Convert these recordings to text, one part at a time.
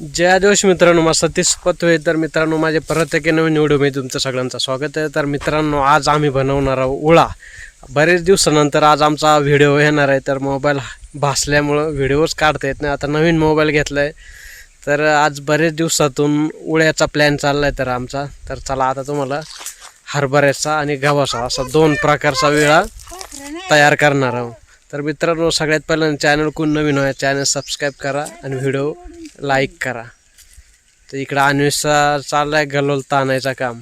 जय आदिवास मित्रांनो मग सतीश पतोय तर मित्रांनो माझे परत एक नवीन व्हिडिओमध्ये तुमचं सगळ्यांचं स्वागत आहे. तर मित्रांनो आज आम्ही बनवणार आहोत उळा. बरेच दिवसानंतर आज आमचा व्हिडिओ येणार आहे तर मोबाईल भासल्यामुळं व्हिडिओच काढता येत नाही. आता नवीन मोबाईल घेतला आहे तर आज बरेच दिवसातून उळ्याचा प्लॅन चालला आहे तर आमचा. तर चला आता तुम्हाला हरभऱ्याचा आणि गव्हाचा असा दोन प्रकारचा विळा तयार करणार आहोत. तर मित्रांनो सगळ्यात पहिल्यांदा चॅनल कोण नवीन आहे चॅनल सबस्क्राईब करा आणि व्हिडिओ लाईक करा. तर इकडं अन्वेषा चाललाय गलोल ताणायचं काम.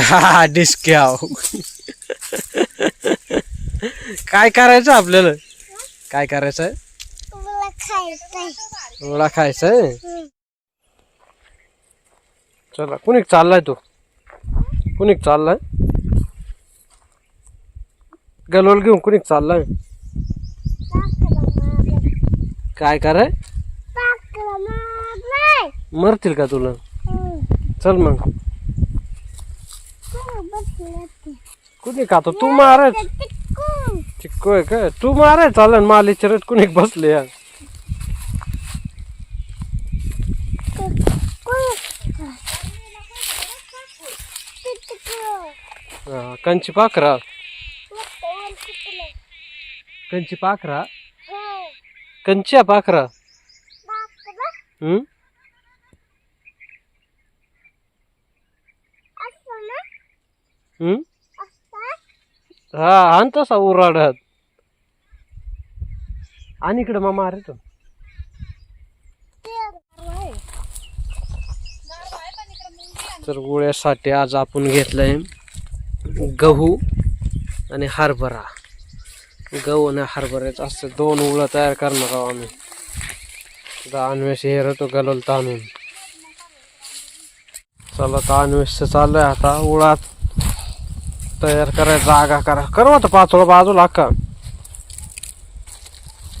हा डिस्क्याव काय करायचं आपल्याला? काय करायचं मला खायचंय? चला कुणीक चाललाय तू? कुणीक चाललाय? गलोल घेऊन कुणीक चाललाय? काय कराय मरतील का तुला? चल मग. कुणी का तू मारायच चिक्को. आहे का? तू माराय चालन माली चिरत कुणी बसले यार हा, कंची पाखरा. कंची पाखरा? कंच्या पाखरा हम्म हम्म हा? आण तसा उराडत. आणि इकडे मामा अरे तो तर गोळ्यासाठी आज आपण घेतलंय गहू आणि हरभरा. गहू आणि हरभऱ्याचं असं दोन उळं तयार करणार आहोत आम्ही. आता अन्वेष हे होतो गलोल ताणून. चला तर अन्वेष चाललंय आता. उळात तयार करायचा जागा करा. कर आता पाचोळा बाजूला का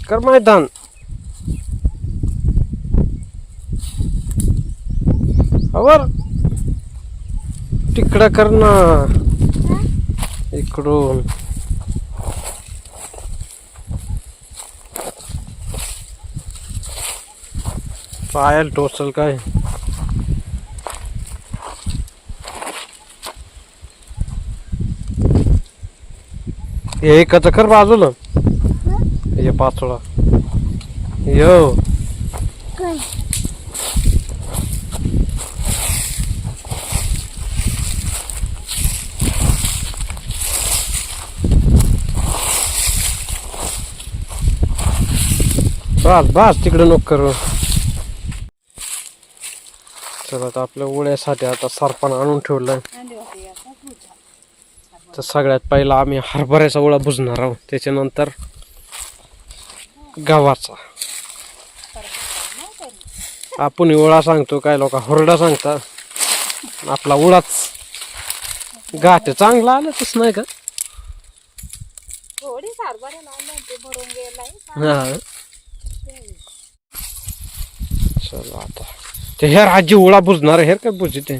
कर मैदान. अवर. तिकडं कर ना. इकडून. पायल टोचल काय हे? एकच कर बाजूला। हे पाचोळा। यो। बस बस तिकडे नको करू. चला आपल्या उड्यासाठी आता सरपण आणून ठेवलंय. तर सगळ्यात पहिला आम्ही हरभऱ्याचा ओळा बुजणार आहोत. त्याच्यानंतर गव्हाचा. आपण ओळा सांगतो काय लोक हुरडा सांगतात. आपला उडाच गाठ चांगला आलं तस नाही का? हा. चला आता. ते हेर आजी ओळा बुजणार हेर काय बुजते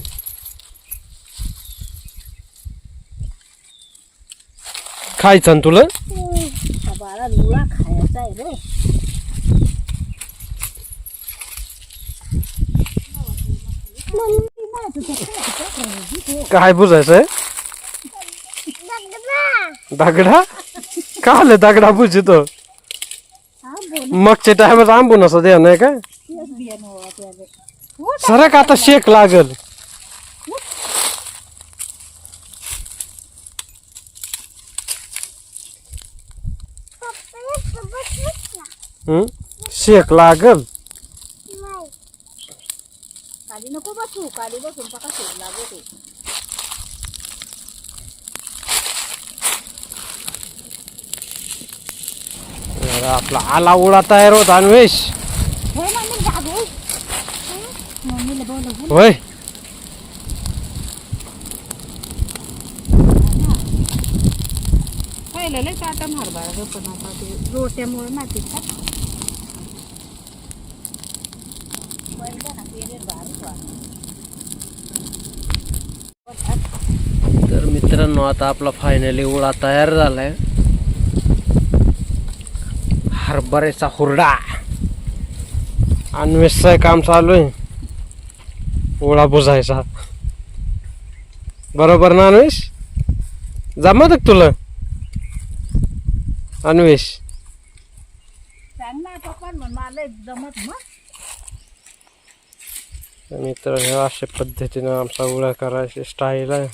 खायचं ना तुला? बाळा लुळा खायचा आहे रे. काय बुजायचंय दगडा? का आलं दगडा बुजितो? मागच्या टायमात आंबून असं द्या नाही काय सरक आता शेक लागल. शेक लागल. खाली नको बसू खाली बसून पका शोध लागते अरे आपला आला उडा तयार होता अन्वेष हे मम्मी जागे मम्मीला बोलव होय पहिलं लय ते रोट्यामुळे तर मित्रांनो आता आपला फायनली उडा तयार झालाय. हरभऱ्याचा हुरडा. अन्वेषचं काम चालू आहे. ओळा बुजायचा बरोबर ना अन्वेष? जमत तुला? अन्वेष. मित्र हे अशा पद्धतीनं आमचा ओळा करायची स्टाईल आहे.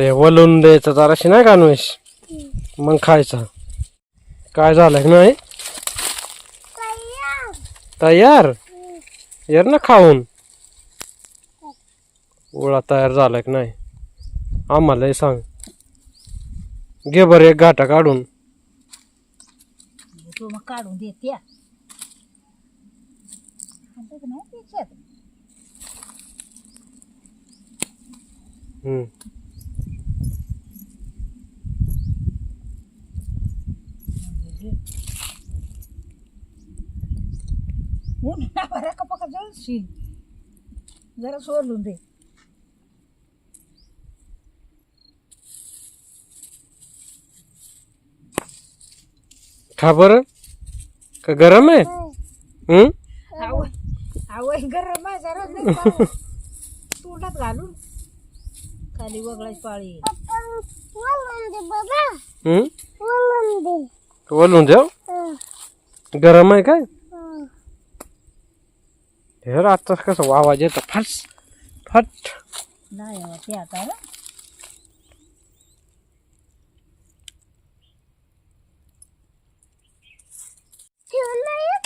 हे वलून द्यायचं जराशी नाही का अन्वेष? मग खायचं. काय झालं नाही? तयार. तयार? येर ना खाऊन. ओळा तयार झाला की नाही? आम्हालाही सांग. घे बरं एक गाठा काढून. तू मग काढून देते. हम्म. ऊन बरं का पका जळशील जरा सोडून दे. खा बरं. का गरम आहे? हम्म? आवय आवय गरम आहे जरा नाही. तोंडात घालून. खाली वगळाच पाळी. हम्म? देव हं, गरम आहे काय? हं. आता कसं आवाज येतो. फट फट. नाही ते आता हं.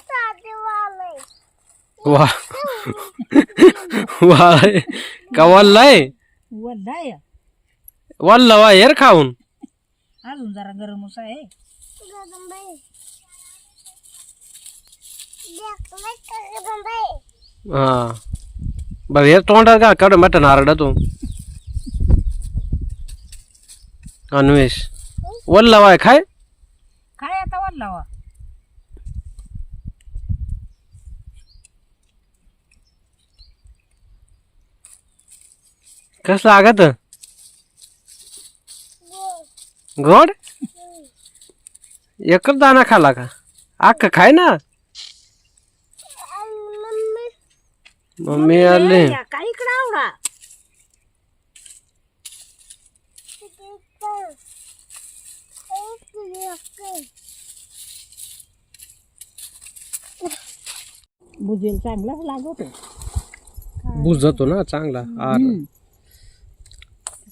साधेवालय. वा. वा का वल्लाय? वल्ला आहे वल्ला वा हेर खाऊन. अजून जरा गरम आहे. हा बरं हे तोंडात का काढ मटन नारडा तू अन्वेष वल्ला वाय खाय काय आता वल्ला वा कसं लागत गोड एकच दाना खाला का? अख्खा खाय ना. मम्मी. मम्मी आली. आवडा चांगलाच लागतो. बुजतो ना चांगला. आर.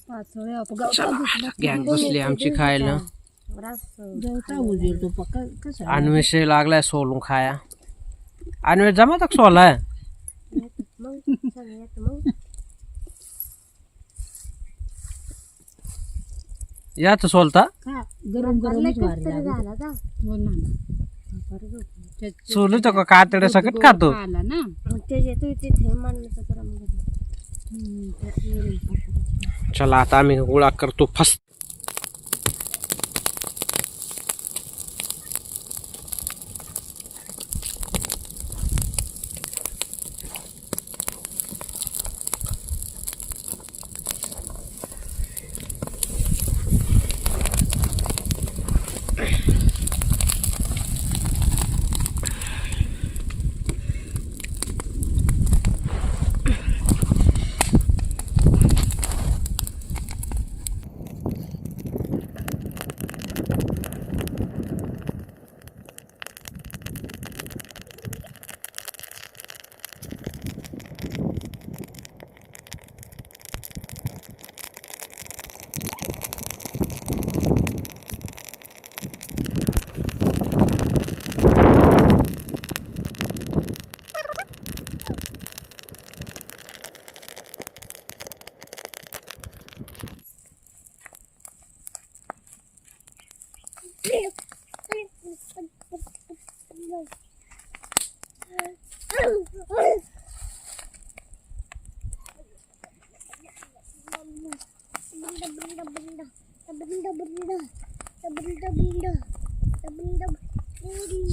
पाचोळ्या गॅंग बसली आमची खायला. तो अन्वेष लागलाय सोलून खाया. अन्वेष जमा तक सोलाय याच सोलता. गरम लागतो हो ना. सोलू का कातडे सकट खातो? आला ना. चला आता आम्ही गोळा करतो फस्त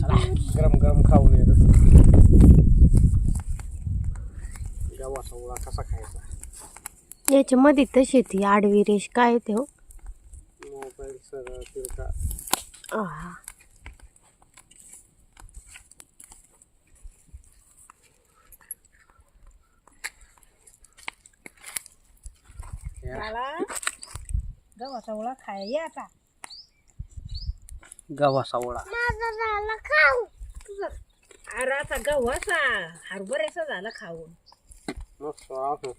चला गरम गरम खाऊन येतो कसा खायचा? याच्या मध्ये तशी ती आडवी रेष. काय ते हो? मोबाईल सगळं तिरका. गव्हाचा ओळा खाया आता. गव्हाचा ओळा माझा झाला खाऊ. तुझं अरे आता गव्हाचा हरभऱ्याचा झाला खाऊन. मस्त आहे.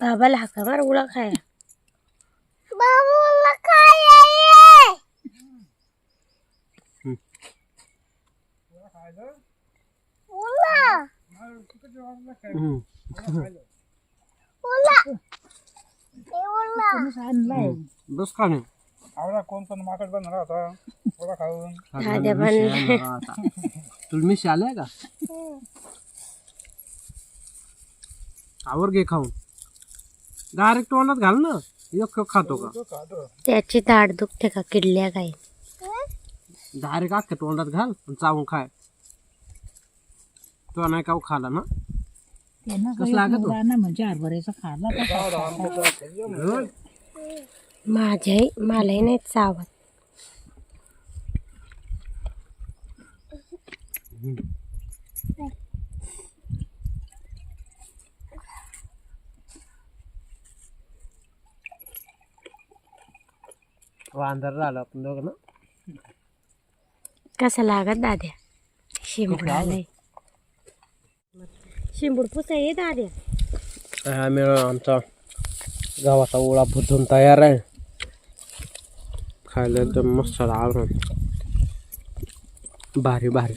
बाबाला हाका मार उळा खाया बाबूला काय आहे उला हम्म. उला हे उला आणलाय बस का नाही आवडा कोण पण माकड बनणार होता. थोडा खाऊन. मी आलाय का? आवर घे खाऊन. डायरेक्ट तोंडात घाल ना. एक खातो का? त्याची दाढ दुखते का किडल्या काय? डायरेक्ट अख्ख्या तोंडात घाल आणि चावून खाय. तो नाही का खाला ना? त्यांना कसं लागत हो? ना म्हणजे हरभऱ्याचा खाला का माझ्याही मलाही नाही चावत वांदर झालं आपण दोघं ना? कसं लागत दाद्या? शिंबूड आहे शिंबूड पुसा ये आम्ही आमचा गावाचा ओळा बुद्धून तयार आहे. खायला एकदम मस्त आलं भारी भारी.